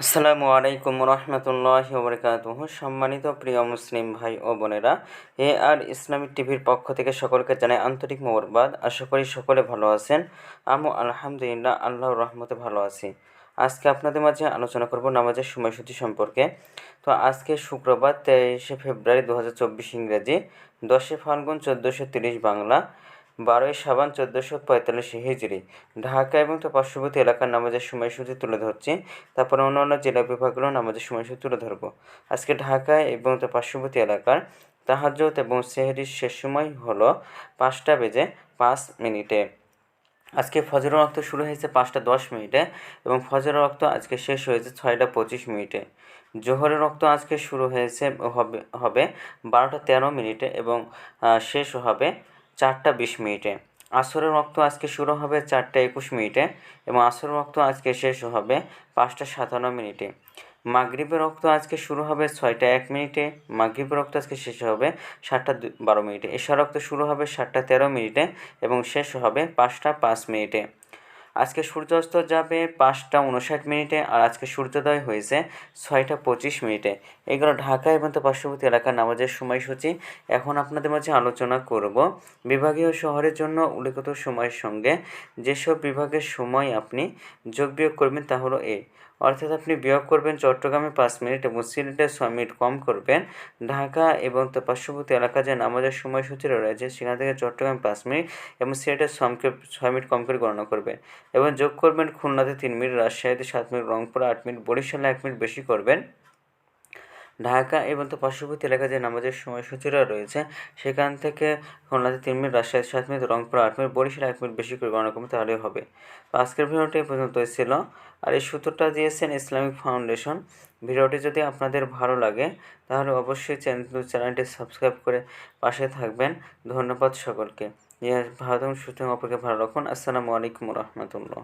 আসসালামু আলাইকুম রহমতুল্লাহ বরকাত সম্মানিত প্রিয় মুসলিম ভাই ও বোনেরা, এ আর ইসলামিক টিভির পক্ষ থেকে সকলকে জানাই আন্তরিক মোবারবাদ আশা করি সকলে ভালো আছেন। আমও আলহামদুলিল্লাহ, আল্লাহর রহমতে ভালো আছি। আজকে আপনাদের মাঝে আলোচনা করব নামাজের সময়সূচি সম্পর্কে। তো আজকে শুক্রবার তেইশে ফেব্রুয়ারি দু হাজার চব্বিশ ইংরেজি, দশে ফাল্গুন চোদ্দোশো তিরিশ বাংলা। বারোই সাবান চোদ্দোশো পঁয়তাল্লিশ হিজড়ি ঢাকা এবং তার পার্শ্ববর্তী এলাকার নামাজের সময়সূচি তুলে ধরছি। তারপরে অন্যান্য জেলা বিভাগগুলো নামাজের সময়সূচি তুলে ধরবো। আজকে ঢাকায় এবং তার পার্শ্ববর্তী এলাকার তাহাজত এবং সেহরির শেষ সময় হলো পাঁচটা বেজে পাঁচ মিনিটে। আজকে ফজর রক্ত শুরু হয়েছে পাঁচটা দশ মিনিটে এবং ফজর রক্ত আজকে শেষ হয়েছে ছয়টা পঁচিশ মিনিটে। জোহরের রক্ত আজকে শুরু হয়েছে হবে হবে বারোটা তেরো মিনিটে এবং শেষ হবে চারটা বিশ মিনিটে। আসরের রক্ত আজকে শুরু হবে চারটা একুশ মিনিটে এবং আসরের রক্ত আজকে শেষ হবে পাঁচটা সাতান্ন মিনিটে। মাগরীবের রক্ত আজকে শুরু হবে ছয়টা এক মিনিটে, মাগরীবের রক্ত আজকে শেষ হবে সাতটা বারো মিনিটে। এশা রক্ত শুরু হবে সাতটা তেরো মিনিটে এবং শেষ হবে পাঁচটা পাঁচ মিনিটে। আজকে সূর্যাস্ত যাবে পাঁচটা উনষাট মিনিটে আর আজকে সূর্যোদয় হয়েছে ছয়টা পঁচিশ মিনিটে। এগুলো ঢাকা এবং পার্শ্ববর্তী এলাকার নামাজের সময়সূচি। এখন আপনাদের মাঝে আলোচনা করব বিভাগীয় শহরের জন্য উল্লেখিত সময়ের সঙ্গে। যেসব বিভাগের সময় আপনি যোগ বিয়োগ করবেন তা হলো এ অর্থাৎ আপনি বিয়োগ করবেন চট্টগ্রামে পাঁচ মিনিট এবং সিলেটে ছয় মিনিট কম করবেন। ঢাকা এবং তার পার্শ্ববর্তী এলাকা যে নামাজের সময়সূচি রয়েছে, সেখান থেকে চট্টগ্রামে পাঁচ মিনিট এবং সিলেটে ছয় মিনিট কম করে গণনা করবেন এবং যোগ করবেন খুলনাতে তিন মিনিট, রাজশাহীতে সাত মিনিট, রংপুরে আট মিনিট, বরিশালে এক মিনিট বেশি করবেন। ঢাকা এবং তার পার্শ্ববর্তী এলাকায় যে নামাজের সময়সূচিরা রয়েছে, সেখান থেকে খুলনাতে তিন মিনিট রাজশাহী সাত মিনিট, রংপুর আট মিনিট, বরিশাল এক মিনিট বেশি করে গণনা করবেন তাহলেই হবে। আজকের ভিডিওটি পর্যন্ত ছিল। আর এই সূত্রটা দিয়েছেন ইসলামিক ফাউন্ডেশন। ভিডিওটি যদি আপনাদের ভালো লাগে, তাহলে অবশ্যই চ্যানেল, চ্যানেলটি সাবস্ক্রাইব করে পাশে থাকবেন। ধন্যবাদ সকলকে। ভালো সুস্থ অপরকে ভালো রাখুন। আসসালামু আলাইকুম রহমতুল্লাহ।